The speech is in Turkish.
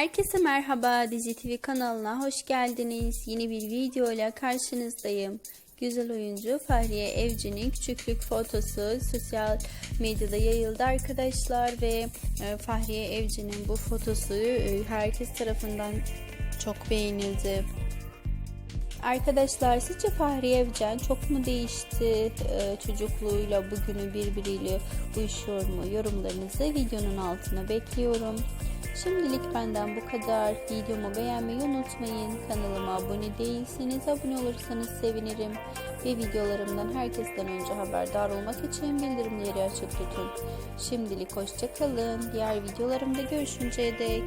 Herkese merhaba Dizi TV kanalına hoş geldiniz. Yeni bir video ile karşınızdayım. Güzel oyuncu Fahriye Evcen'in küçüklük fotosu sosyal medyada yayıldı arkadaşlar ve e, Fahriye Evcen'in bu fotosu e, herkes tarafından çok beğenildi. Arkadaşlar sizce Fahriye Evcen çok mu değişti? Ee, çocukluğuyla bugünü birbiriyle uyuşuyor mu? Yorumlarınızı videonun altına bekliyorum. Şimdilik benden bu kadar. Videomu beğenmeyi unutmayın. Kanalıma abone değilseniz abone olursanız sevinirim. Ve videolarımdan herkesten önce haberdar olmak için bildirimleri açık tutun. Şimdilik hoşçakalın. Diğer videolarımda görüşünceye dek.